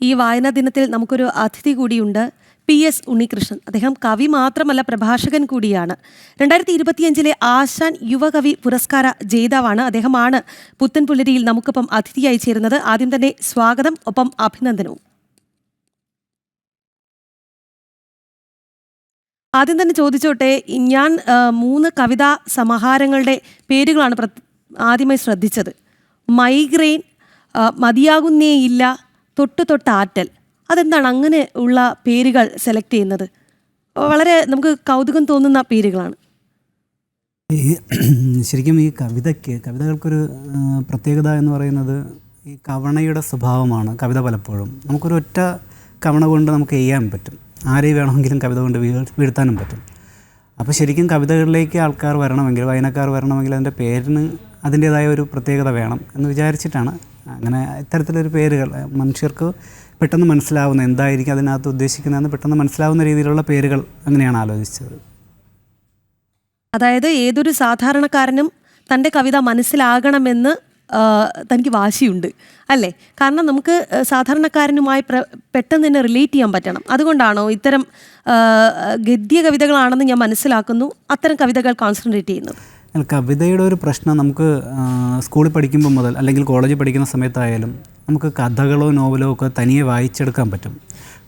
ഈ വായനാ ദിനത്തിൽ നമുക്കൊരു അതിഥി കൂടിയുണ്ട് പി എസ് ഉണ്ണികൃഷ്ണൻ. അദ്ദേഹം കവി മാത്രമല്ല പ്രഭാഷകൻ കൂടിയാണ്. രണ്ടായിരത്തി ഇരുപത്തിയഞ്ചിലെ ആശാൻ യുവകവി പുരസ്കാര ജേതാവാണ് അദ്ദേഹമാണ് പുത്തൻപുലരിയിൽ നമുക്കൊപ്പം അതിഥിയായി ചേരുന്നത്. ആദ്യം തന്നെ സ്വാഗതം ഒപ്പം അഭിനന്ദനവും. ആദ്യം തന്നെ ചോദിച്ചോട്ടെ ഞാൻ മൂന്ന് കവിതാ സമാഹാരങ്ങളുടെ പേരുകളാണ് ആദ്യമായി ശ്രദ്ധിച്ചത്. മൈഗ്രെയിൻ മതിയാകുന്നേയില്ല തൊട്ട് തൊട്ട് ആറ്റൽ. അതെന്താണ് അങ്ങനെ ഉള്ള പേരുകൾ സെലക്ട് ചെയ്യുന്നത്? വളരെ നമുക്ക് കൗതുകം തോന്നുന്ന പേരുകളാണ്. ഈ ശരിക്കും ഈ കവിതയ്ക്ക് കവിതകൾക്കൊരു പ്രത്യേകത എന്ന് പറയുന്നത് ഈ കവണയുടെ സ്വഭാവമാണ് കവിത പലപ്പോഴും. നമുക്കൊരു ഒറ്റ കവണ കൊണ്ട് നമുക്ക് ചെയ്യാൻ പറ്റും. ആരെയും വേണമെങ്കിലും കവിത കൊണ്ട് വീഴ്ത്താനും പറ്റും. അപ്പോൾ ശരിക്കും കവിതകളിലേക്ക് ആൾക്കാർ വരണമെങ്കിൽ വായനക്കാർ വരണമെങ്കിൽ അതിന്റെ പേരിന് അതിന്റേതായ ഒരു പ്രത്യേകത വേണം എന്ന് വിചാരിച്ചിട്ടാണ് അങ്ങനെ ഇത്തരത്തിലൊരു പേരുകൾ മനുഷ്യർക്ക് പെട്ടെന്ന് മനസ്സിലാവുന്ന എന്തായിരിക്കും അതിനകത്ത് ഉദ്ദേശിക്കുന്നതെന്ന് പെട്ടെന്ന് മനസ്സിലാവുന്ന രീതിയിലുള്ള പേരുകൾ അങ്ങനെയാണ് ആലോചിച്ചത്. അതായത് ഏതൊരു സാധാരണക്കാരനും തന്റെ കവിത മനസ്സിലാകണമെന്ന് തനിക്ക് വാശിയുണ്ട് അല്ലേ? കാരണം നമുക്ക് സാധാരണക്കാരനുമായി പെട്ടെന്ന് തന്നെ റിലേറ്റ് ചെയ്യാൻ പറ്റണം. അതുകൊണ്ടാണോ ഇത്തരം ഗദ്യ കവിതകളാണെന്ന് ഞാൻ മനസ്സിലാക്കുന്നു അത്തരം കവിതകൾ കോൺസെൻട്രേറ്റ് ചെയ്യുന്നത്? കവിതയുടെ ഒരു പ്രശ്നം നമുക്ക് സ്കൂളിൽ പഠിക്കുമ്പോൾ മുതൽ അല്ലെങ്കിൽ കോളേജിൽ പഠിക്കുന്ന സമയത്തായാലും നമുക്ക് കഥകളോ നോവലോ ഒക്കെ തനിയെ വായിച്ചെടുക്കാൻ പറ്റും.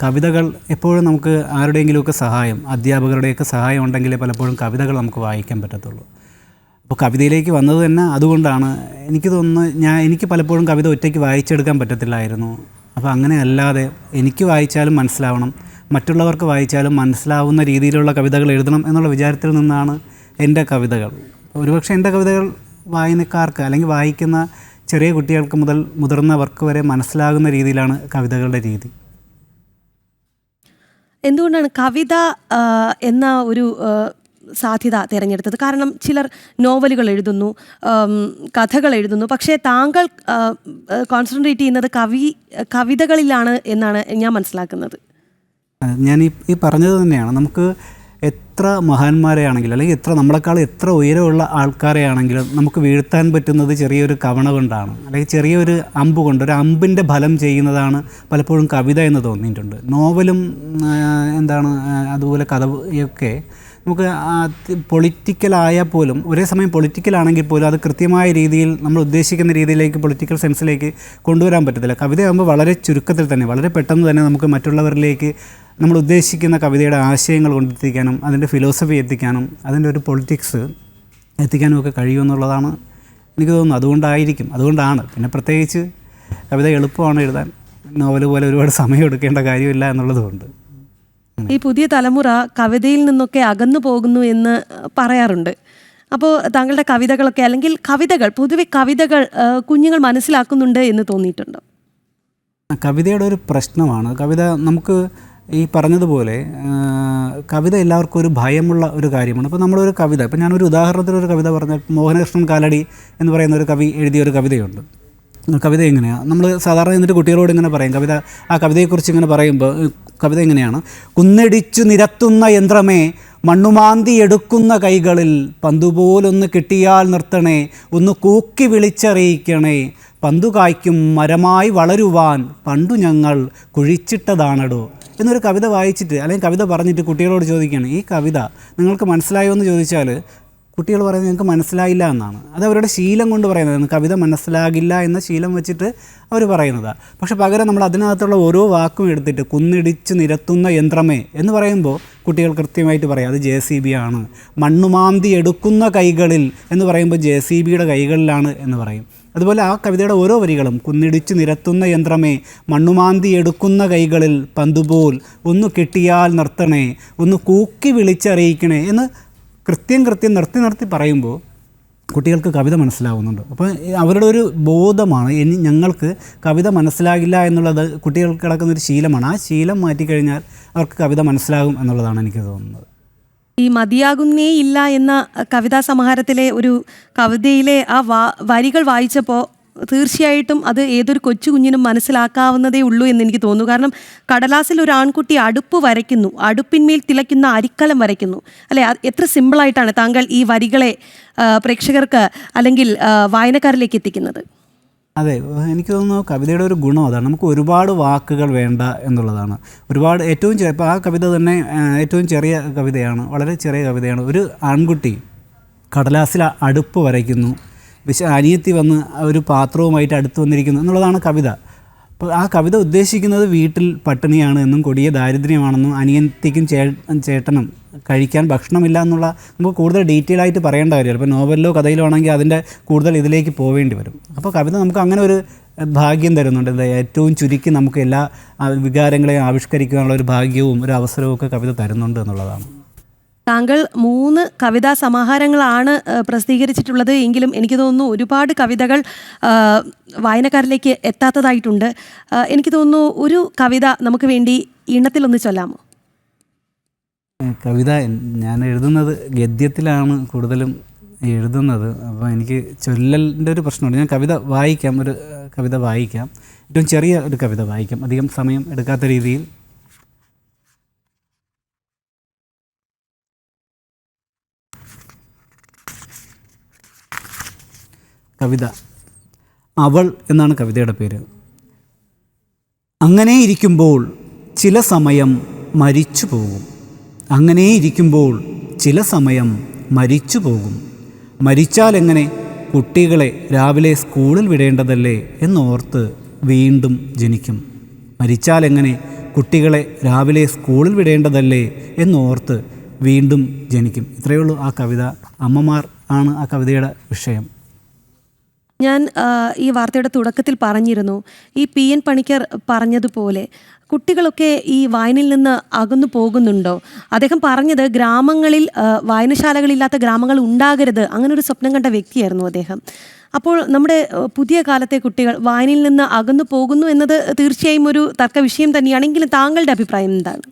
കവിതകൾ എപ്പോഴും നമുക്ക് ആരുടെയെങ്കിലുമൊക്കെ സഹായം അധ്യാപകരുടെയൊക്കെ സഹായം ഉണ്ടെങ്കിലേ പലപ്പോഴും കവിതകൾ നമുക്ക് വായിക്കാൻ പറ്റത്തുള്ളൂ. അപ്പോൾ കവിതയിലേക്ക് വന്നത് തന്നെ അതുകൊണ്ടാണ്. എനിക്ക് തോന്നുന്നു ഞാൻ എനിക്ക് പലപ്പോഴും കവിത ഒറ്റയ്ക്ക് വായിച്ചെടുക്കാൻ പറ്റത്തില്ലായിരുന്നു. അപ്പോൾ അങ്ങനെ അല്ലാതെ എനിക്ക് വായിച്ചാലും മനസ്സിലാവണം മറ്റുള്ളവർക്ക് വായിച്ചാലും മനസ്സിലാവുന്ന രീതിയിലുള്ള കവിതകൾ എഴുതണം എന്നുള്ള വിചാരത്തിൽ നിന്നാണ് എന്റെ കവിതകൾ. ഒരുപക്ഷെ എന്റെ കവിതകൾ വായനക്കാർക്ക് അല്ലെങ്കിൽ വായിക്കുന്ന ചെറിയ കുട്ടികൾക്ക് മുതൽ മുതിർന്നവർക്ക് വരെ മനസ്സിലാകുന്ന രീതിയിലാണ് കവിതകളുടെ രീതി. എന്തുകൊണ്ടാണ് കവിത എന്ന ഒരു സാധ്യത തിരഞ്ഞെടുത്തത്? കാരണം ചിലർ നോവലുകൾ എഴുതുന്നു കഥകൾ എഴുതുന്നു. പക്ഷേ താങ്കൾ കോൺസെൻട്രേറ്റ് ചെയ്യുന്നത് കവി കവിതകളിലാണ് എന്നാണ് ഞാൻ മനസ്സിലാക്കുന്നത്. ഞാൻ ഈ പറഞ്ഞത് തന്നെയാണ്. നമുക്ക് എത്ര മഹാന്മാരെയാണെങ്കിലും അല്ലെങ്കിൽ എത്ര നമ്മളെക്കാൾ എത്ര ഉയരമുള്ള ആൾക്കാരെയാണെങ്കിലും നമുക്ക് വീഴ്ത്താൻ പറ്റുന്നത് ചെറിയൊരു കവണ കൊണ്ടാണ്. അല്ലെങ്കിൽ ചെറിയൊരു അമ്പ് കൊണ്ട് ഒരു അമ്പിന്റെ ഫലം ചെയ്യുന്നതാണ് പലപ്പോഴും കവിത എന്ന് തോന്നിയിട്ടുണ്ട്. നോവലും എന്താണ് അതുപോലെ കഥയൊക്കെ നമുക്ക് പൊളിറ്റിക്കലായാൽ പോലും ഒരേ സമയം പൊളിറ്റിക്കലാണെങ്കിൽ പോലും അത് കൃത്യമായ രീതിയിൽ നമ്മൾ ഉദ്ദേശിക്കുന്ന രീതിയിലേക്ക് പൊളിറ്റിക്കൽ സെൻസിലേക്ക് കൊണ്ടുവരാൻ പറ്റത്തില്ല. കവിതയാകുമ്പോൾ വളരെ ചുരുക്കത്തിൽ തന്നെ വളരെ പെട്ടെന്ന് തന്നെ നമുക്ക് മറ്റുള്ളവരിലേക്ക് നമ്മൾ ഉദ്ദേശിക്കുന്ന കവിതയുടെ ആശയങ്ങൾ കൊണ്ടെത്തിക്കാനും അതിന്റെ ഫിലോസഫി എത്തിക്കാനും അതിന്റെ ഒരു പൊളിറ്റിക്സ് എത്തിക്കാനും ഒക്കെ കഴിയുമെന്നുള്ളതാണ് എനിക്ക് തോന്നുന്നു അതുകൊണ്ടായിരിക്കും അതുകൊണ്ടാണ്. പിന്നെ പ്രത്യേകിച്ച് കവിത എളുപ്പമാണ് എഴുതാൻ. നോവൽ പോലെ ഒരുപാട് സമയം എടുക്കേണ്ട കാര്യമില്ല എന്നുള്ളതുകൊണ്ട്. ഈ പുതിയ തലമുറ കവിതയിൽ നിന്നൊക്കെ അകന്നു പോകുന്നു എന്ന് പറയാറുണ്ട്. അപ്പോൾ താങ്കളുടെ കവിതകളൊക്കെ അല്ലെങ്കിൽ കവിതകൾ പൊതുവെ കവിതകൾ കുഞ്ഞുങ്ങൾ മനസ്സിലാക്കുന്നുണ്ട് എന്ന് തോന്നിയിട്ടുണ്ടോ? കവിതയുടെ ഒരു പ്രശ്നമാണ്. കവിത നമുക്ക് ഈ പറഞ്ഞതുപോലെ കവിത എല്ലാവർക്കും ഒരു ഭയമുള്ള ഒരു കാര്യമാണ്. അപ്പോൾ നമ്മളൊരു കവിത ഇപ്പോൾ ഞാനൊരു ഉദാഹരണത്തിന് ഒരു കവിത പറഞ്ഞാൽ മോഹനകൃഷ്ണൻ കാലടി എന്ന് പറയുന്ന ഒരു കവി എഴുതിയ ഒരു കവിതയുണ്ട്. കവിത എങ്ങനെയാണ് നമ്മൾ സാധാരണ എന്നിട്ട് കുട്ടികളോട് ഇങ്ങനെ പറയും കവിത ആ കവിതയെക്കുറിച്ച് ഇങ്ങനെ പറയുമ്പോൾ കവിത എങ്ങനെയാണ് കുന്നിടിച്ചു നിരത്തുന്ന യന്ത്രമേ മണ്ണുമാന്തി എടുക്കുന്ന കൈകളിൽ പന്തുപോലൊന്ന് കിട്ടിയാൽ നിർത്തണേ ഒന്ന് കൂക്കി വിളിച്ചറിയിക്കണേ. പന്തു കായ്ക്കും മരമായി വളരുവാൻ പണ്ടു ഞങ്ങൾ കുഴിച്ചിട്ടതാണടോ. എന്നൊരു കവിത വായിച്ചിട്ട് അല്ലെങ്കിൽ കവിത പറഞ്ഞിട്ട് കുട്ടികളോട് ചോദിക്കുകയാണ് ഈ കവിത നിങ്ങൾക്ക് മനസ്സിലായോ? എന്ന് ചോദിച്ചാൽ കുട്ടികൾ പറയുന്നത് ഞങ്ങൾക്ക് മനസ്സിലായില്ല എന്നാണ്. അത് അവരുടെ ശീലം കൊണ്ട് പറയുന്നത്. കവിത മനസ്സിലാകില്ല എന്ന ശീലം വെച്ചിട്ട് അവർ പറയുന്നതാണ് പക്ഷെ പകരം നമ്മൾ അതിനകത്തുള്ള ഓരോ വാക്കും എടുത്തിട്ട് കുന്നിടിച്ച് നിരത്തുന്ന യന്ത്രമേ എന്ന് പറയുമ്പോൾ കുട്ടികൾ കൃത്യമായിട്ട് പറയും അത് ജെ സി ബി ആണ് മണ്ണുമാന്തി എടുക്കുന്ന കൈകളിൽ എന്ന് പറയുമ്പോൾ ജെ സി ബിയുടെ കൈകളിലാണ് എന്ന് പറയും. അതുപോലെ ആ കവിതയുടെ ഓരോ വരികളും കുന്നിടിച്ചു നിരത്തുന്ന യന്ത്രമേ മണ്ണുമാന്തി എടുക്കുന്ന കൈകളിൽ പന്തുപോൽ ഒന്ന് കെട്ടിയാൽ നിർത്തണേ ഒന്ന് കൂക്കി വിളിച്ചറിയിക്കണേ എന്ന് കൃത്യം കൃത്യം നിർത്തി നിർത്തി പറയുമ്പോൾ കുട്ടികൾക്ക് കവിത മനസ്സിലാവുന്നുണ്ട്. അപ്പോൾ അവരുടെ ഒരു ബോധമാണ് ഇനി ഞങ്ങൾക്ക് കവിത മനസ്സിലാകില്ല എന്നുള്ളത് കുട്ടികൾക്ക് കിടക്കുന്ന ഒരു ശീലമാണ്. ആ ശീലം മാറ്റിക്കഴിഞ്ഞാൽ അവർക്ക് കവിത മനസ്സിലാകും എന്നുള്ളതാണ് എനിക്ക് തോന്നുന്നത്. ഈ മതിയാകുന്നേ ഇല്ല എന്ന കവിതാ സമാഹാരത്തിലെ ഒരു കവിതയിലെ ആ വരികൾ വായിച്ചപ്പോൾ തീർച്ചയായിട്ടും അത് ഏതൊരു കൊച്ചു കുഞ്ഞിനും മനസ്സിലാക്കാവുന്നതേ ഉള്ളൂ എന്ന് എനിക്ക് തോന്നുന്നു. കാരണം കടലാസിൽ ഒരു ആൺകുട്ടി അടുപ്പ് വരയ്ക്കുന്നു. അടുപ്പിന്മേൽ തിളയ്ക്കുന്ന അരിക്കലം വരയ്ക്കുന്നു. അല്ലെ? എത്ര സിമ്പിളായിട്ടാണ് താങ്കൾ ഈ വരികളെ പ്രേക്ഷകർക്ക് അല്ലെങ്കിൽ വായനക്കാരിലേക്ക് എത്തിക്കുന്നത്. അതെ. എനിക്ക് തോന്നുന്നു കവിതയുടെ ഒരു ഗുണം അതാണ്. നമുക്ക് ഒരുപാട് വാക്കുകൾ വേണ്ട എന്നുള്ളതാണ്. ഒരുപാട് ഏറ്റവും ചെറിയ ഇപ്പോൾ ആ കവിത തന്നെ ഏറ്റവും ചെറിയ കവിതയാണ് വളരെ ചെറിയ കവിതയാണ്. ഒരു ആൺകുട്ടി കടലാസിൽ അടുപ്പ് വരയ്ക്കുന്നു. വിശ അനിയത്തി വന്ന് ഒരു പാത്രവുമായിട്ട് അടുത്ത് വന്നിരിക്കുന്നു എന്നുള്ളതാണ് കവിത. അപ്പോൾ ആ കവിത ഉദ്ദേശിക്കുന്നത് വീട്ടിൽ പട്ടിണിയാണ് എന്നും കൊടിയ ദാരിദ്ര്യമാണെന്നും അനിയത്തിക്കും ചേ ചേട്ടനും കഴിക്കാൻ ഭക്ഷണമില്ല എന്നുള്ള നമുക്ക് കൂടുതൽ ഡീറ്റെയിൽ ആയിട്ട് പറയേണ്ട കാര്യമില്ല ഇപ്പോൾ നോവലിലോ കഥയിലോ ആണെങ്കിൽ അതിന്റെ കൂടുതൽ ഇതിലേക്ക് പോവേണ്ടി വരും. അപ്പോൾ കവിത നമുക്ക് അങ്ങനെ ഒരു ഭാഗ്യം തരുന്നുണ്ട്. ഏറ്റവും ചുരുക്കി നമുക്ക് എല്ലാ വികാരങ്ങളെയും ആവിഷ്കരിക്കാനുള്ള ഒരു ഭാഗ്യവും ഒരു അവസരവും ഒക്കെ കവിത തരുന്നുണ്ട് എന്നുള്ളതാണ്. താങ്കൾ മൂന്ന് കവിതാ സമാഹാരങ്ങളാണ് പ്രസിദ്ധീകരിച്ചിട്ടുള്ളത്. എങ്കിലും എനിക്ക് തോന്നുന്നു ഒരുപാട് കവിതകൾ വായനക്കാരിലേക്ക് എത്താത്തതായിട്ടുണ്ട്. എനിക്ക് തോന്നുന്നു ഒരു കവിത നമുക്ക് വേണ്ടി ഇണത്തിലൊന്ന് ചൊല്ലാമോ? കവിത ഞാൻ എഴുതുന്നത് ഗദ്യത്തിലാണ് കൂടുതലും എഴുതുന്നത്. അപ്പോൾ എനിക്ക് ചൊല്ലലിന്റെ ഒരു പ്രശ്നമുണ്ട്. ഞാൻ കവിത വായിക്കാം ഒരു കവിത വായിക്കാം. ഏറ്റവും ചെറിയ ഒരു കവിത വായിക്കാം. അധികം സമയം എടുക്കാത്ത രീതിയിൽ കവിത. അവൾ എന്നാണ് കവിതയുടെ പേര്. അങ്ങനെ ഇരിക്കുമ്പോൾ ചില സമയം മരിച്ചു പോകും. അങ്ങനെ ഇരിക്കുമ്പോൾ ചില സമയം മരിച്ചു പോകും. മരിച്ചാൽ എങ്ങനെ കുട്ടികളെ രാവിലെ സ്കൂളിൽ വിടേണ്ടതല്ലേ എന്നോർത്ത് വീണ്ടും ജനിക്കും. മരിച്ചാൽ എങ്ങനെ കുട്ടികളെ രാവിലെ സ്കൂളിൽ വിടേണ്ടതല്ലേ എന്നോർത്ത് വീണ്ടും ജനിക്കും. ഇത്രയേ ഉള്ളൂ ആ കവിത. അമ്മമാർ ആണ് ആ കവിതയുടെ വിഷയം. ഞാൻ ഈ വാർത്തയുടെ തുടക്കത്തിൽ പറഞ്ഞിരുന്നു. ഈ പി എൻ പണിക്കർ പറഞ്ഞതുപോലെ കുട്ടികളൊക്കെ ഈ വായനയിൽ നിന്ന് അകന്നു പോകുന്നുണ്ടോ? അദ്ദേഹം പറഞ്ഞത് ഗ്രാമങ്ങളിൽ വായനശാലകളില്ലാത്ത ഗ്രാമങ്ങൾ ഉണ്ടാകരുത്. അങ്ങനെ ഒരു സ്വപ്നം കണ്ട വ്യക്തിയായിരുന്നു അദ്ദേഹം. അപ്പോൾ നമ്മുടെ പുതിയ കാലത്തെ കുട്ടികൾ വായനയിൽ നിന്ന് അകന്നു പോകുന്നു എന്നത് തീർച്ചയായും ഒരു തർക്ക വിഷയം തന്നെയാണെങ്കിലും താങ്കളുടെ അഭിപ്രായം എന്താണ്?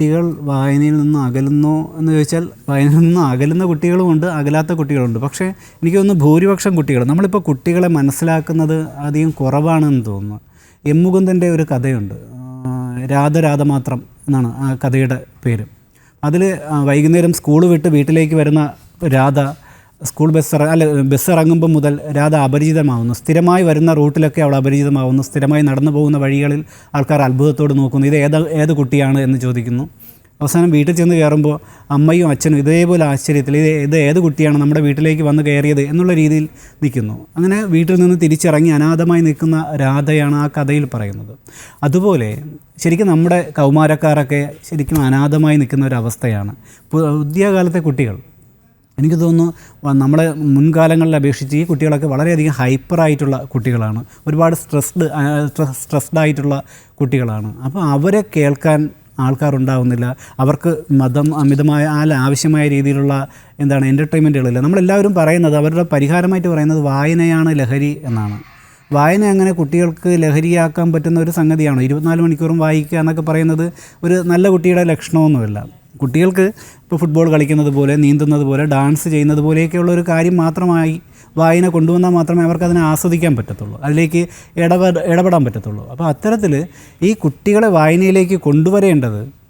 കുട്ടികൾ വായനയിൽ നിന്ന് അകലുന്നോ എന്ന് ചോദിച്ചാൽ വായനയിൽ നിന്ന് അകലുന്ന കുട്ടികളുമുണ്ട് അകലാത്ത കുട്ടികളുണ്ട്. പക്ഷേ എനിക്ക് തോന്നുന്നു ഭൂരിപക്ഷം കുട്ടികൾ നമ്മളിപ്പോൾ കുട്ടികളെ മനസ്സിലാക്കുന്നത് അധികം കുറവാണെന്ന് തോന്നുന്നു. എം മുകുന്ദന്റെ ഒരു കഥയുണ്ട്. രാധരാധ രാധ രാധ മാത്രം എന്നാണ് ആ കഥയുടെ പേര്. അതിൽ വൈകുന്നേരം സ്കൂൾ വിട്ട് വീട്ടിലേക്ക് വരുന്ന രാധ സ്കൂൾ ബസ് അല്ല ബസ് ഇറങ്ങുമ്പോൾ മുതൽ രാധ അപരിചിതമാവുന്നു. സ്ഥിരമായി വരുന്ന റൂട്ടിലൊക്കെ അവൾ അപരിചിതമാവുന്നു. സ്ഥിരമായി നടന്നു പോകുന്ന വഴികളിൽ ആൾക്കാർ അത്ഭുതത്തോട് നോക്കുന്നു. ഇത് ഏത് ഏത് കുട്ടിയാണ് എന്ന് ചോദിക്കുന്നു. അവസാനം വീട്ടിൽ ചെന്ന് കയറുമ്പോൾ അമ്മയും അച്ഛനും ഇതേപോലെ ആശ്ചര്യത്തിൽ ഇത് ഇത് ഏത് കുട്ടിയാണ് നമ്മുടെ വീട്ടിലേക്ക് വന്ന് കയറിയത് എന്നുള്ള രീതിയിൽ നിൽക്കുന്നു. അങ്ങനെ വീട്ടിൽ നിന്ന് തിരിച്ചിറങ്ങി അനാഥമായി നിൽക്കുന്ന രാധയാണ് ആ കഥയിൽ പറയുന്നത്. അതുപോലെ ശരിക്കും നമ്മുടെ കൗമാരക്കാരൊക്കെ ശരിക്കും അനാഥമായി നിൽക്കുന്ന ഒരു അവസ്ഥയാണ്. പുതിയ കാലത്തെ കുട്ടികൾ. എനിക്ക് തോന്നുന്നു നമ്മുടെ മുൻകാലങ്ങളിൽ അപേക്ഷിച്ച് ഈ കുട്ടികളൊക്കെ വളരെയധികം ഹൈപ്പറായിട്ടുള്ള കുട്ടികളാണ്. ഒരുപാട് സ്ട്രെസ്ഡ് സ്ട്രെസ്ഡ് ആയിട്ടുള്ള കുട്ടികളാണ്. അപ്പോൾ അവരെ കേൾക്കാൻ ആൾക്കാരുണ്ടാവുന്നില്ല. അവർക്ക് മതം അമിതമായ അല്ല ആവശ്യമായ രീതിയിലുള്ള എന്താണ് എന്റർടൈൻമെന്റുകളില്ല നമ്മളെല്ലാവരും പറയുന്നത് അവരുടെ പരിഹാരമായിട്ട് പറയുന്നത് വായനയാണ് ലഹരി എന്നാണ്. വായന അങ്ങനെ കുട്ടികൾക്ക് ലഹരിയാക്കാൻ പറ്റുന്ന ഒരു സംഗതിയാണ്? ഇരുപത്തിനാല് മണിക്കൂറും വായിക്കുക എന്നൊക്കെ പറയുന്നത് ഒരു നല്ല കുട്ടിയുടെ ലക്ഷണമൊന്നുമല്ല. കുട്ടികൾക്ക് ഇപ്പോൾ ഫുട്ബോൾ കളിക്കുന്നത് പോലെ നീന്തുന്നത് പോലെ ഡാൻസ് ചെയ്യുന്നത് പോലെയൊക്കെയുള്ള ഒരു കാര്യം മാത്രമായി വായന കൊണ്ടുവന്നാൽ മാത്രമേ അവർക്ക് അതിനെ ആസ്വദിക്കാൻ പറ്റത്തുള്ളൂ. അതിലേക്ക് ഇടപെട ഇടപെടാൻ പറ്റത്തുള്ളൂ. അപ്പോൾ അത്തരത്തിൽ ഈ കുട്ടികളെ വായനയിലേക്ക് കൊണ്ടുവരേണ്ടത്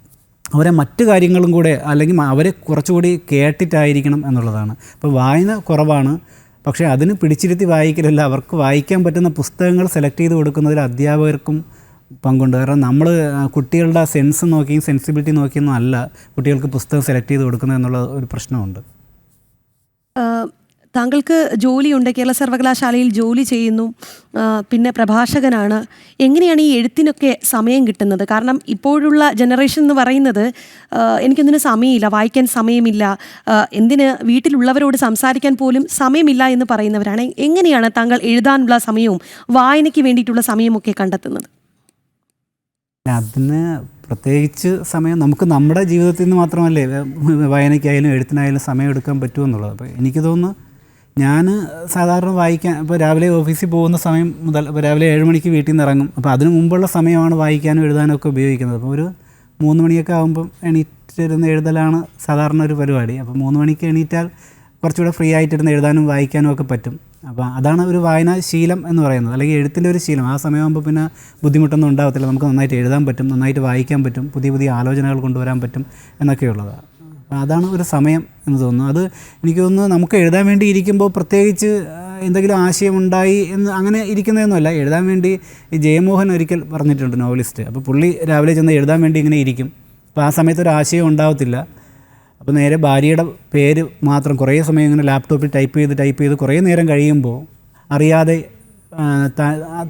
അവരെ മറ്റു കാര്യങ്ങളും കൂടെ അല്ലെങ്കിൽ അവരെ കുറച്ചുകൂടി കേട്ടിട്ടായിരിക്കണം എന്നുള്ളതാണ്. ഇപ്പോൾ വായന കുറവാണ് പക്ഷേ അതിന് പിടിച്ചിരുത്തി വായിക്കലല്ല. അവർക്ക് വായിക്കാൻ പറ്റുന്ന പുസ്തകങ്ങൾ സെലക്ട് ചെയ്ത് കൊടുക്കുന്നതിൽ അധ്യാപകർക്കും പങ്കുണ്ട്. കാരണം നമ്മൾ കുട്ടികളുടെ സെൻസ് നോക്കിയും സെൻസിബിലിറ്റി നോക്കിയൊന്നും അല്ല കുട്ടികൾക്ക് പുസ്തകം സെലക്ട് ചെയ്ത് കൊടുക്കുന്നത് എന്നുള്ള ഒരു പ്രശ്നമുണ്ട്. താങ്കൾക്ക് ജോലിയുണ്ട്. കേരള സർവകലാശാലയിൽ ജോലി ചെയ്യുന്നു. പിന്നെ പ്രഭാഷകനാണ്. എങ്ങനെയാണ് ഈ എഴുത്തിനൊക്കെ സമയം കിട്ടുന്നത്? കാരണം ഇപ്പോഴുള്ള ജനറേഷൻ എന്ന് പറയുന്നത് എനിക്കൊന്നിനും സമയമില്ല വായിക്കാൻ സമയമില്ല. എന്തിന് വീട്ടിലുള്ളവരോട് സംസാരിക്കാൻ പോലും സമയമില്ല എന്ന് പറയുന്നവരാണ്. എങ്ങനെയാണ് താങ്കൾ എഴുതാനുള്ള സമയവും വായനയ്ക്ക് വേണ്ടിയിട്ടുള്ള സമയമൊക്കെ കണ്ടെത്തുന്നത്? അതിന് പ്രത്യേകിച്ച് സമയം നമുക്ക് നമ്മുടെ ജീവിതത്തിൽ നിന്ന് മാത്രമല്ലേ വായനയ്ക്കായാലും എഴുത്തിനായാലും സമയം എടുക്കാൻ പറ്റുമെന്നുള്ളത് അപ്പോൾ എനിക്ക് തോന്നുന്നു ഞാൻ സാധാരണ വായിക്കാൻ ഇപ്പോൾ രാവിലെ ഓഫീസിൽ പോകുന്ന സമയം മുതൽ ഇപ്പോൾ രാവിലെ ഏഴ് മണിക്ക് വീട്ടിൽ നിന്ന് ഇറങ്ങും. അപ്പോൾ അതിന് മുമ്പുള്ള സമയമാണ് വായിക്കാനും എഴുതാനും ഒക്കെ ഉപയോഗിക്കുന്നത്. അപ്പോൾ ഒരു മൂന്ന് മണിയൊക്കെ ആകുമ്പം എണീറ്റിരുന്ന് എഴുതലാണ് സാധാരണ ഒരു പരിപാടി. അപ്പോൾ മൂന്ന് മണിക്ക് എണീറ്റാൽ കുറച്ചുകൂടെ ഫ്രീ ആയിട്ടിരുന്ന് എഴുതാനും വായിക്കാനും ഒക്കെ പറ്റും. അപ്പോൾ അതാണ് ഒരു വായനാ ശീലം എന്ന് പറയുന്നത്. അല്ലെങ്കിൽ എഴുത്തിന്റെ ഒരു ശീലം. ആ സമയമാകുമ്പോൾ പിന്നെ ബുദ്ധിമുട്ടൊന്നും ഉണ്ടാകത്തില്ല നമുക്ക് നന്നായിട്ട് എഴുതാൻ പറ്റും നന്നായിട്ട് വായിക്കാൻ പറ്റും പുതിയ പുതിയ ആലോചനകൾ കൊണ്ടുവരാൻ പറ്റും എന്നൊക്കെയുള്ളത്. അതാണ് ഒരു സമയം എന്ന് തോന്നുന്നു. അത് എനിക്ക് തോന്നുന്നു നമുക്ക് എഴുതാൻ വേണ്ടി ഇരിക്കുമ്പോൾ പ്രത്യേകിച്ച് എന്തെങ്കിലും ആശയം ഉണ്ടായി എന്ന് അങ്ങനെ ഇരിക്കുന്നതൊന്നുമല്ല. എഴുതാൻ വേണ്ടി ജയമോഹൻ ഒരിക്കൽ പറഞ്ഞിട്ടുണ്ട് നോവലിസ്റ്റ്. അപ്പോൾ പുള്ളി രാവിലെ ചെന്ന് എഴുതാൻ വേണ്ടി ഇങ്ങനെ ഇരിക്കും. അപ്പോൾ ആ സമയത്ത് ഒരു ആശയം ഉണ്ടാവത്തില്ല. അപ്പോൾ നേരെ ഭാര്യയുടെ പേര് മാത്രം കുറേ സമയം ഇങ്ങനെ ലാപ്ടോപ്പിൽ ടൈപ്പ് ചെയ്ത് ടൈപ്പ് ചെയ്ത് കുറേ നേരം കഴിയുമ്പോൾ അറിയാതെ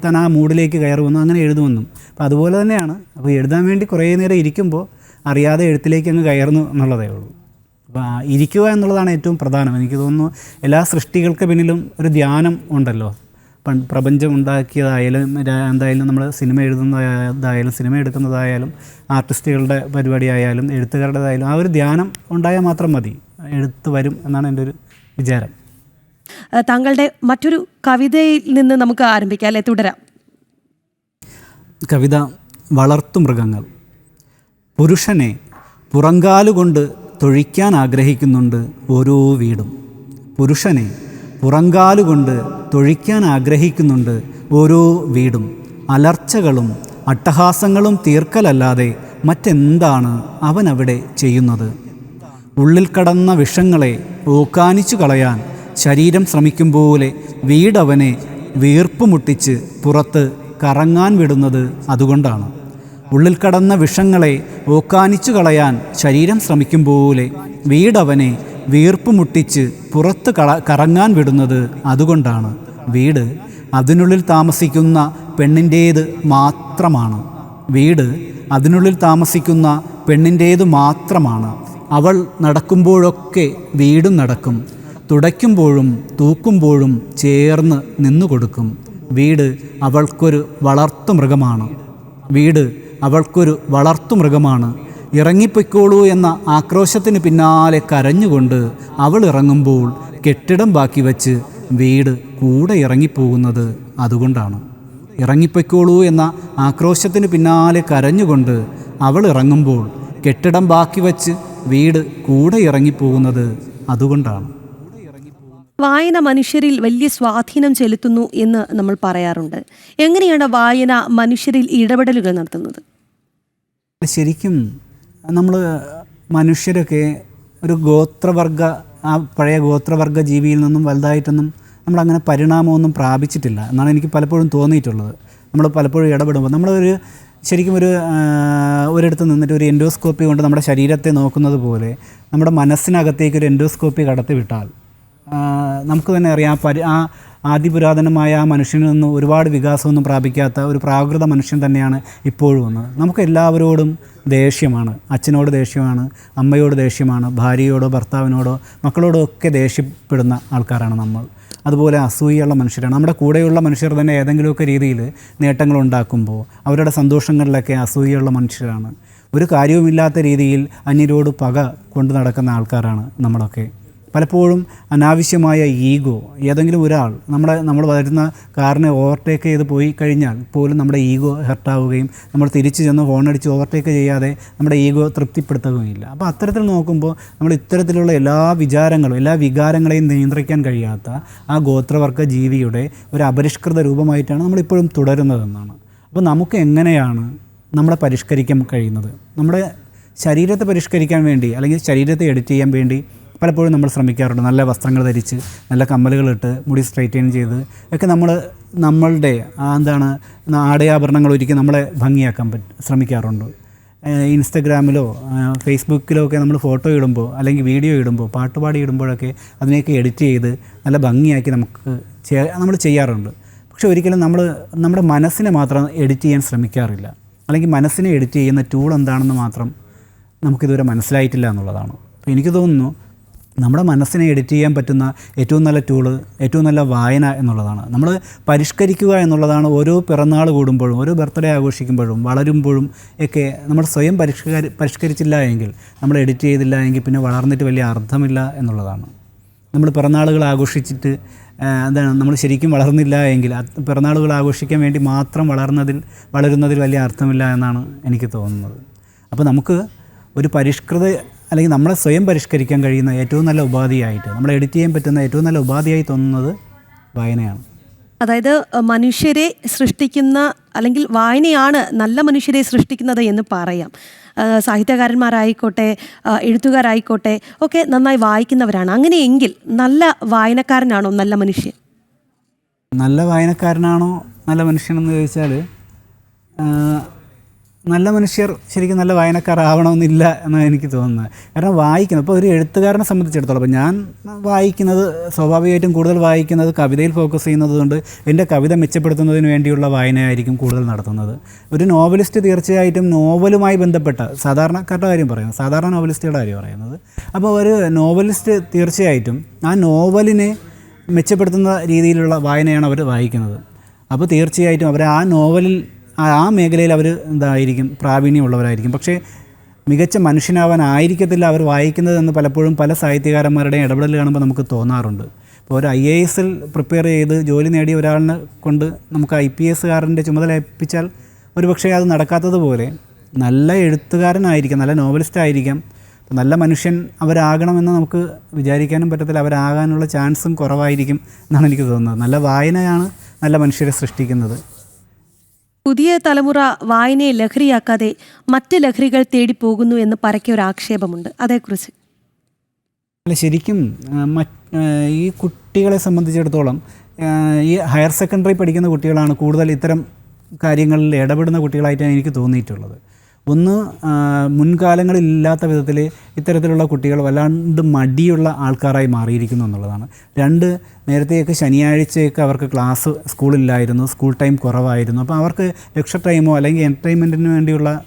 താൻ ആ മൂഡിലേക്ക് കയറുമെന്നും അങ്ങനെ എഴുതുമെന്നും അപ്പോൾ അതുപോലെ തന്നെയാണ്. അപ്പോൾ എഴുതാൻ വേണ്ടി കുറേ നേരം ഇരിക്കുമ്പോൾ അറിയാതെ എഴുത്തിലേക്ക് അങ്ങ് കയറുന്നു എന്നുള്ളതേ ഉള്ളൂ. അപ്പോൾ ഇരിക്കുക എന്നുള്ളതാണ് ഏറ്റവും പ്രധാനം. എനിക്ക് തോന്നുന്നു എല്ലാ സൃഷ്ടികൾക്ക് പിന്നിലും ഒരു ധ്യാനം ഉണ്ടല്ലോ. പ്രപഞ്ചം ഉണ്ടാക്കിയതായാലും എന്തായാലും നമ്മൾ സിനിമ എഴുതുന്നതായാലും സിനിമ എടുക്കുന്നതായാലും ആർട്ടിസ്റ്റുകളുടെ പരിപാടിയായാലും എഴുത്തുകാരുടേതായാലും ആ ഒരു ധ്യാനം ഉണ്ടായാൽ മാത്രം മതി. എഴുത്ത് വരും എന്നാണ് എന്റെ ഒരു വിചാരം. താങ്കളുടെ മറ്റൊരു കവിതയിൽ നിന്ന് നമുക്ക് ആരംഭിക്കാം അല്ലെ? തുടരാം. കവിത വളർത്തു മൃഗങ്ങൾ. പുരുഷനെ പുറങ്കാലുകൊണ്ട് തൊഴിക്കാൻ ആഗ്രഹിക്കുന്നുണ്ട് ഓരോ വീടും. പുരുഷനെ പുറങ്കാലുകൊണ്ട് തൊഴിക്കാൻ ആഗ്രഹിക്കുന്നുണ്ട് ഓരോ വീടും. അലർച്ചകളും അട്ടഹാസങ്ങളും തീർക്കലല്ലാതെ മറ്റെന്താണ് അവൻ അവിടെ ചെയ്യുന്നത്? ഉള്ളിൽ കടന്ന വിഷങ്ങളെ ഓക്കാനിച്ചു കളയാൻ ശരീരം ശ്രമിക്കും പോലെ വീടവനെ വീർപ്പ് മുട്ടിച്ച് പുറത്ത് കറങ്ങാൻ വിടുന്നത് അതുകൊണ്ടാണ്. ഉള്ളിൽ കടന്ന വിഷങ്ങളെ ഓക്കാനിച്ചു കളയാൻ ശരീരം ശ്രമിക്കും പോലെ വീടവനെ വീർപ്പ് മുട്ടിച്ച് പുറത്ത് കള കറങ്ങാൻ വിടുന്നത് അതുകൊണ്ടാണ്. വീട് അതിനുള്ളിൽ താമസിക്കുന്ന പെണ്ണിന്റേത് മാത്രമാണ്. വീട് അതിനുള്ളിൽ താമസിക്കുന്ന പെണ്ണിന്റേത് മാത്രമാണ്. അവൾ നടക്കുമ്പോഴൊക്കെ വീടും നടക്കും. തുടയ്ക്കുമ്പോഴും തൂക്കുമ്പോഴും ചേർന്ന് നിന്നു കൊടുക്കും വീട് അവൾക്കൊരു വളർത്തു മൃഗമാണ് വീട് അവൾക്കൊരു വളർത്തുമൃഗമാണ്. ഇറങ്ങിപ്പൊയ്ക്കോളൂ എന്ന ആക്രോശത്തിന് പിന്നാലെ കരഞ്ഞുകൊണ്ട് അവൾ ഇറങ്ങുമ്പോൾ കെട്ടിടം ബാക്കി വച്ച് വീട് കൂടെ ഇറങ്ങിപ്പോകുന്നത് അതുകൊണ്ടാണ്. ഇറങ്ങിപ്പൊയ്ക്കോളൂ എന്ന ആക്രോശത്തിന് പിന്നാലെ കരഞ്ഞുകൊണ്ട് അവൾ ഇറങ്ങുമ്പോൾ കെട്ടിടം ബാക്കി വച്ച് വീട് കൂടെ ഇറങ്ങിപ്പോകുന്നത് അതുകൊണ്ടാണ്. വായന മനുഷ്യരിൽ വലിയ സ്വാധീനം ചെലുത്തുന്നു എന്ന് നമ്മൾ പറയാറുണ്ട്. എങ്ങനെയാണ് വായന മനുഷ്യരിൽ ഇടപെടലുകൾ നടത്തുന്നത്? ശരിക്കും നമ്മൾ മനുഷ്യരൊക്കെ ഒരു ഗോത്രവർഗ ആ പഴയ ഗോത്രവർഗ ജീവിയിൽ നിന്നും വലുതായിട്ടൊന്നും നമ്മളങ്ങനെ പരിണാമമൊന്നും പ്രാപിച്ചിട്ടില്ല എന്നാണ് എനിക്ക് പലപ്പോഴും തോന്നിയിട്ടുള്ളത്. നമ്മൾ പലപ്പോഴും ഇടപെടുമ്പോൾ നമ്മളൊരു ശരിക്കും ഒരു ഒരിടത്ത് നിന്നിട്ട് ഒരു എൻഡോസ്കോപ്പി കൊണ്ട് നമ്മുടെ ശരീരത്തെ നോക്കുന്നത് പോലെ നമ്മുടെ മനസ്സിനകത്തേക്ക് ഒരു എൻഡോസ്കോപ്പി കടത്തിവിട്ടാൽ നമുക്ക് തന്നെ അറിയാം ആ പരി ആ ആദിപുരാതനമായ ആ മനുഷ്യനിൽ നിന്ന് ഒരുപാട് വികാസമൊന്നും പ്രാപിക്കാത്ത ഒരു പ്രാകൃത മനുഷ്യൻ തന്നെയാണ് ഇപ്പോഴും ഒന്ന് നമുക്ക് എല്ലാവരോടും ദേഷ്യമാണ്. അച്ഛനോട് ദേഷ്യമാണ്. അമ്മയോട് ദേഷ്യമാണ്. ഭാര്യയോടോ ഭർത്താവിനോടോ മക്കളോടോ ഒക്കെ ദേഷ്യപ്പെടുന്ന ആൾക്കാരാണ് നമ്മൾ. അതുപോലെ അസൂയുള്ള മനുഷ്യരാണ്. നമ്മുടെ കൂടെയുള്ള മനുഷ്യർ തന്നെ ഏതെങ്കിലുമൊക്കെ രീതിയിൽ നേട്ടങ്ങൾ ഉണ്ടാക്കുമ്പോൾ അവരുടെ സന്തോഷങ്ങളിലൊക്കെ അസൂയുള്ള മനുഷ്യരാണ്. ഒരു കാര്യവുമില്ലാത്ത രീതിയിൽ അന്യരോട് പക കൊണ്ടു നടക്കുന്ന ആൾക്കാരാണ് നമ്മളൊക്കെ. പലപ്പോഴും അനാവശ്യമായ ഈഗോ ഏതെങ്കിലും ഒരാൾ നമ്മുടെ നമ്മൾ വരുന്ന കാറിനെ ഓവർടേക്ക് ചെയ്ത് പോയി കഴിഞ്ഞാൽ പോലും നമ്മുടെ ഈഗോ ഹെർട്ടാവുകയും നമ്മൾ തിരിച്ചു ചെന്ന് ഹോണടിച്ച് ഓവർടേക്ക് ചെയ്യാതെ നമ്മുടെ ഈഗോ തൃപ്തിപ്പെടുത്തുകയില്ല അപ്പോൾ അത്തരത്തിൽ നോക്കുമ്പോൾ നമ്മൾ ഇത്തരത്തിലുള്ള എല്ലാ വിചാരങ്ങളും എല്ലാ വികാരങ്ങളെയും നിയന്ത്രിക്കാൻ കഴിയാത്ത ആ ഗോത്രവർഗ ജീവിയുടെ ഒരു അപരിഷ്കൃത രൂപമായിട്ടാണ് നമ്മളിപ്പോഴും തുടരുന്നതെന്നാണ്. അപ്പോൾ നമുക്ക് എങ്ങനെയാണ് നമ്മളെ പരിഷ്കരിക്കാൻ കഴിയുന്നത്? നമ്മുടെ ശരീരത്തെ പരിഷ്കരിക്കാൻ വേണ്ടി അല്ലെങ്കിൽ ശരീരത്തെ എഡിറ്റ് ചെയ്യാൻ വേണ്ടി പലപ്പോഴും നമ്മൾ ശ്രമിക്കാറുണ്ട്. നല്ല വസ്ത്രങ്ങൾ ധരിച്ച് നല്ല കമ്മലുകളിട്ട് മുടി സ്ട്രൈറ്റൻ ചെയ്ത് ഒക്കെ നമ്മൾ നമ്മളുടെ എന്താണ് ആടയാഭരണങ്ങൾ ഒരുക്കി നമ്മളെ ഭംഗിയാക്കാൻ ശ്രമിക്കാറുണ്ട്. ഇൻസ്റ്റഗ്രാമിലോ ഫേസ്ബുക്കിലോ ഒക്കെ നമ്മൾ ഫോട്ടോ ഇടുമ്പോൾ അല്ലെങ്കിൽ വീഡിയോ ഇടുമ്പോൾ പാട്ടുപാടി ഇടുമ്പോഴൊക്കെ അതിനെയൊക്കെ എഡിറ്റ് ചെയ്ത് നല്ല ഭംഗിയാക്കി നമുക്ക് നമ്മൾ ചെയ്യാറുണ്ട്. പക്ഷെ ഒരിക്കലും നമ്മൾ നമ്മുടെ മനസ്സിനെ മാത്രം എഡിറ്റ് ചെയ്യാൻ ശ്രമിക്കാറില്ല. അല്ലെങ്കിൽ മനസ്സിനെ എഡിറ്റ് ചെയ്യുന്ന ടൂൾ എന്താണെന്ന് മാത്രം നമുക്കിതുവരെ മനസ്സിലായിട്ടില്ല എന്നുള്ളതാണ്. അപ്പോൾ എനിക്ക് തോന്നുന്നു നമ്മുടെ മനസ്സിനെ എഡിറ്റ് ചെയ്യാൻ പറ്റുന്ന ഏറ്റവും നല്ല ടൂൾ ഏറ്റവും നല്ല വായന എന്നുള്ളതാണ്. നമ്മൾ പരിഷ്കരിക്കുക എന്നുള്ളതാണ് ഓരോ പിറന്നാൾ കൂടുമ്പോഴും ഓരോ ബർത്ത്ഡേ ആഘോഷിക്കുമ്പോഴും വളരുമ്പോഴും ഒക്കെ നമ്മൾ സ്വയം പരിഷ്കരി പരിഷ്കരിച്ചില്ല എങ്കിൽ നമ്മൾ എഡിറ്റ് ചെയ്തില്ല എങ്കിൽ പിന്നെ വളർന്നിട്ട് വലിയ അർത്ഥമില്ല എന്നുള്ളതാണ്. നമ്മൾ പിറന്നാളുകൾ ആഘോഷിച്ചിട്ട് എന്താണ് നമ്മൾ ശരിക്കും വളർന്നില്ല എങ്കിൽ പിറന്നാളുകൾ ആഘോഷിക്കാൻ വേണ്ടി മാത്രം വളർന്നതിൽ വളരുന്നതിൽ വലിയ അർത്ഥമില്ല എന്നാണ് എനിക്ക് തോന്നുന്നത്. അപ്പോൾ നമുക്ക് ഒരു പരിഷ്കൃത അല്ലെങ്കിൽ നമ്മളെ സ്വയം പരിഷ്കരിക്കാൻ കഴിയുന്ന ഏറ്റവും നല്ല ഉപാധിയായിട്ട് നമ്മളെ എഡിറ്റ് ചെയ്യാൻ പറ്റുന്ന ഏറ്റവും നല്ല ഉപാധിയായി തോന്നുന്നത് വായനയാണ്. അതായത് മനുഷ്യരെ സൃഷ്ടിക്കുന്ന അല്ലെങ്കിൽ വായനയാണ് നല്ല മനുഷ്യരെ സൃഷ്ടിക്കുന്നത് എന്ന് പറയാം. സാഹിത്യകാരന്മാരായിക്കോട്ടെ എഴുത്തുകാരായിക്കോട്ടെ ഒക്കെ നന്നായി വായിക്കുന്നവരാണ്. അങ്ങനെയെങ്കിൽ നല്ല വായനക്കാരനാണോ നല്ല മനുഷ്യൻ? നല്ല വായനക്കാരനാണോ നല്ല മനുഷ്യനെന്ന് ചോദിച്ചാൽ നല്ല മനുഷ്യർ ശരിക്കും നല്ല വായനക്കാരാവണമെന്നില്ല എന്നാണ് എനിക്ക് തോന്നുന്നത്. കാരണം വായിക്കുന്നത് ഇപ്പോൾ ഒരു എഴുത്തുകാരനെ സംബന്ധിച്ചിടത്തോളം അപ്പോൾ ഞാൻ വായിക്കുന്നത് സ്വാഭാവികമായിട്ടും കൂടുതൽ വായിക്കുന്നത് കവിതയിൽ ഫോക്കസ് ചെയ്യുന്നത് കൊണ്ട് എന്റെ കവിത മെച്ചപ്പെടുത്തുന്നതിന് വേണ്ടിയുള്ള വായനയായിരിക്കും കൂടുതൽ നടത്തുന്നത്. ഒരു നോവലിസ്റ്റ് തീർച്ചയായിട്ടും നോവലുമായി ബന്ധപ്പെട്ട സാധാരണക്കാരുടെ കാര്യം പറയുന്നത് സാധാരണ നോവലിസ്റ്റുകളുടെ കാര്യം പറയുന്നത്. അപ്പോൾ ഒരു നോവലിസ്റ്റ് തീർച്ചയായിട്ടും ആ നോവലിനെ മെച്ചപ്പെടുത്തുന്ന രീതിയിലുള്ള വായനയാണ് അവർ വായിക്കുന്നത്. അപ്പോൾ തീർച്ചയായിട്ടും അവർ ആ നോവലിൽ ആ മേഖലയിൽ അവർ എന്തായിരിക്കും? പ്രാവീണ്യമുള്ളവരായിരിക്കും. പക്ഷേ മികച്ച മനുഷ്യനാവാൻ മനുഷ്യനാവാനായിരിക്കത്തില്ല അവർ വായിക്കുന്നതെന്ന് പലപ്പോഴും പല സാഹിത്യകാരന്മാരുടെയും ഇടപെടൽ കാണുമ്പോൾ നമുക്ക് തോന്നാറുണ്ട്. ഇപ്പോൾ ഒരു ഐ എ എസിൽ പ്രിപ്പയർ ചെയ്ത് ജോലി നേടിയ ഒരാളിനെ കൊണ്ട് നമുക്ക് ഐ പി എസ്സുകാരന്റെ ചുമതല ഏൽപ്പിച്ചാൽ ഒരുപക്ഷേ അത് നടക്കാത്തതുപോലെ നല്ല എഴുത്തുകാരനായിരിക്കാം നല്ല നോവലിസ്റ്റ് ആയിരിക്കാം നല്ല മനുഷ്യൻ അവരാകണമെന്ന് നമുക്ക് വിചാരിക്കാനും പറ്റത്തില്ല. അവരാകാനുള്ള ചാൻസും കുറവായിരിക്കും എന്നാണ് എനിക്ക് തോന്നുന്നത്. നല്ല വായനയാണ് നല്ല മനുഷ്യരെ സൃഷ്ടിക്കുന്നത്. പുതിയ തലമുറ വായനയെ ലഹരിയാക്കാതെ മറ്റ് ലഹരികൾ തേടി പോകുന്നു എന്ന് പരക്കെ ഒരു ആക്ഷേപമുണ്ട്. അതേക്കുറിച്ച്. അല്ല ശരിക്കും ഈ കുട്ടികളെ സംബന്ധിച്ചിടത്തോളം ഈ ഹയർ സെക്കൻഡറി പഠിക്കുന്ന കുട്ടികളാണ് കൂടുതൽ ഇത്തരം കാര്യങ്ങളിൽ ഇടപെടുന്ന കുട്ടികളായിട്ടാണ് എനിക്ക് തോന്നിയിട്ടുള്ളത്. ഒന്ന് മുൻകാലങ്ങളിൽ ഇല്ലാത്ത വിധത്തിൽ ഇത്തരത്തിലുള്ള കുട്ടികൾ വല്ലാണ്ട് മടിയുള്ള ആൾക്കാരായി മാറിയിരിക്കുന്നു എന്നുള്ളതാണ്. രണ്ട് നേരത്തെയൊക്കെ ശനിയാഴ്ചയൊക്കെ അവർക്ക് ക്ലാസ് സ്കൂളില്ലായിരുന്നു സ്കൂൾ ടൈം കുറവായിരുന്നു. അപ്പോൾ അവർക്ക് രക്ഷ ടൈമോ അല്ലെങ്കിൽ എന്റർടൈൻമെന്റിന് വേണ്ടിയുള്ള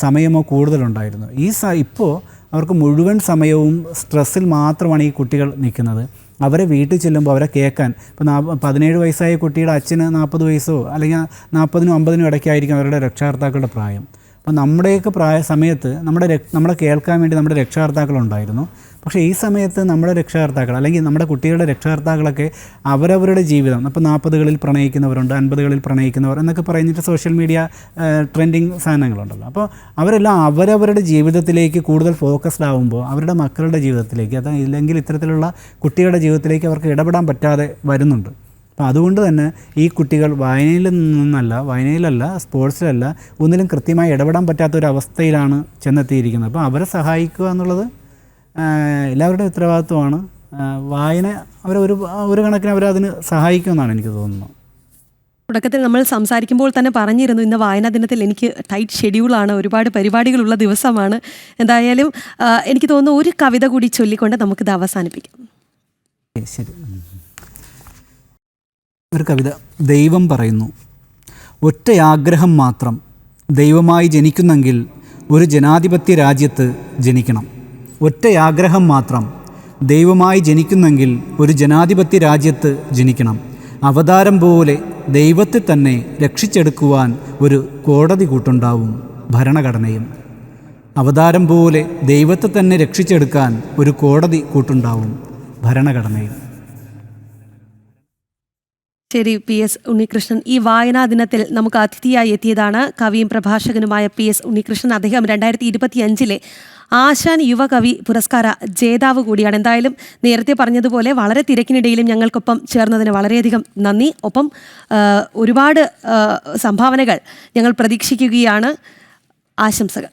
സമയമോ കൂടുതലുണ്ടായിരുന്നു. ഈ സ ഇപ്പോൾ അവർക്ക് മുഴുവൻ സമയവും സ്ട്രെസ്സിൽ മാത്രമാണ് ഈ കുട്ടികൾ നിൽക്കുന്നത്. അവരെ വീട്ടിൽ ചെല്ലുമ്പോൾ അവരെ കേൾക്കാൻ ഇപ്പോൾ നാ പതിനേഴ് വയസ്സായ കുട്ടിയുടെ അച്ഛന് നാൽപ്പത് വയസ്സോ അല്ലെങ്കിൽ നാൽപ്പതിനും അമ്പതിനും ഇടയ്ക്കായിരിക്കും അവരുടെ രക്ഷാകർത്താക്കളുടെ പ്രായം. അപ്പോൾ നമ്മുടെയൊക്കെ പ്രായ സമയത്ത് നമ്മുടെ നമ്മളെ കേൾക്കാൻ വേണ്ടി നമ്മുടെ രക്ഷകർത്താക്കളുണ്ടായിരുന്നു. പക്ഷേ ഈ സമയത്ത് നമ്മുടെ രക്ഷാകർത്താക്കൾ അല്ലെങ്കിൽ നമ്മുടെ കുട്ടികളുടെ രക്ഷാകർത്താക്കളൊക്കെ അവരവരുടെ ജീവിതം ഇപ്പോൾ നാൽപ്പതുകളിൽ പ്രണയിക്കുന്നവരുണ്ട് അൻപതുകളിൽ പ്രണയിക്കുന്നവർ എന്നൊക്കെ പറഞ്ഞിട്ട് സോഷ്യൽ മീഡിയ ട്രെൻഡിങ് സാധനങ്ങളുണ്ടല്ലോ. അപ്പോൾ അവരെല്ലാം അവരവരുടെ ജീവിതത്തിലേക്ക് കൂടുതൽ ഫോക്കസ്ഡ് ആകുമ്പോൾ അവരുടെ മക്കളുടെ ജീവിതത്തിലേക്ക് അത് ഇല്ലെങ്കിൽ ഇത്തരത്തിലുള്ള കുട്ടികളുടെ ജീവിതത്തിലേക്ക് അവർക്ക് ഇടപെടാൻ പറ്റാതെ വരുന്നുണ്ട്. അപ്പോൾ അതുകൊണ്ട് തന്നെ ഈ കുട്ടികൾ വായനയിൽ നിന്നല്ല വായനയിലല്ല സ്പോർട്സിലല്ല ഒന്നിലും കൃത്യമായി ഇടപെടാൻ പറ്റാത്ത ഒരു അവസ്ഥയിലാണ് ചെന്നെത്തിയിരിക്കുന്നത്. അപ്പോൾ അവരെ സഹായിക്കുക എന്നുള്ളത് എല്ലാവരുടെയും ഉത്തരവാദിത്വമാണ്. വായന അവരെ ഒരു ഒരു കണക്കിന് അവരതിന് സഹായിക്കുമെന്നാണ് എനിക്ക് തോന്നുന്നത്. തുടക്കത്തിൽ നമ്മൾ സംസാരിക്കുമ്പോൾ തന്നെ പറഞ്ഞിരുന്നു ഇന്ന് വായനാ ദിനത്തിൽ എനിക്ക് ടൈറ്റ് ഷെഡ്യൂളാണ് ഒരുപാട് പരിപാടികളുള്ള ദിവസമാണ്. എന്തായാലും എനിക്ക് തോന്നുന്നു ഒരു കവിത കൂടി ചൊല്ലിക്കൊണ്ട് നമുക്കിത് അവസാനിപ്പിക്കാം. ശരി. ഒരു കവിത. ദൈവം പറയുന്നു ഒറ്റ ആഗ്രഹം മാത്രം ദൈവമായി ജനിക്കുന്നെങ്കിൽ ഒരു ജനാധിപത്യ രാജ്യത്ത് ജനിക്കണം. ഒറ്റ ആഗ്രഹം മാത്രം ദൈവമായി ജനിക്കുന്നെങ്കിൽ ഒരു ജനാധിപത്യ രാജ്യത്ത് ജനിക്കണം. അവതാരം പോലെ ദൈവത്തെ തന്നെ രക്ഷിച്ചെടുക്കുവാൻ ഒരു കോടതി കൂട്ടുണ്ടാവും ഭരണഘടനയും. അവതാരം പോലെ ദൈവത്തെ തന്നെ രക്ഷിച്ചെടുക്കാൻ ഒരു കോടതി കൂട്ടുണ്ടാവും ഭരണഘടനയും. ശരി പി എസ് ഉണ്ണികൃഷ്ണൻ. ഈ വായനാ ദിനത്തിൽ നമുക്ക് അതിഥിയായി എത്തിയതാണ് കവിയും പ്രഭാഷകനുമായ പി എസ് ഉണ്ണികൃഷ്ണൻ. അദ്ദേഹം രണ്ടായിരത്തി ഇരുപത്തി അഞ്ചിലെ ആശാൻ യുവകവി പുരസ്കാര ജേതാവ് കൂടിയാണ്. എന്തായാലും നേരത്തെ പറഞ്ഞതുപോലെ വളരെ തിരക്കിനിടയിലും ഞങ്ങൾക്കൊപ്പം ചേർന്നതിന് വളരെയധികം നന്ദി. ഒപ്പം ഒരുപാട് സംഭാവനകൾ ഞങ്ങൾ പ്രതീക്ഷിക്കുകയാണ്. ആശംസകൾ.